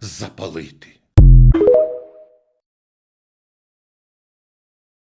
запалити.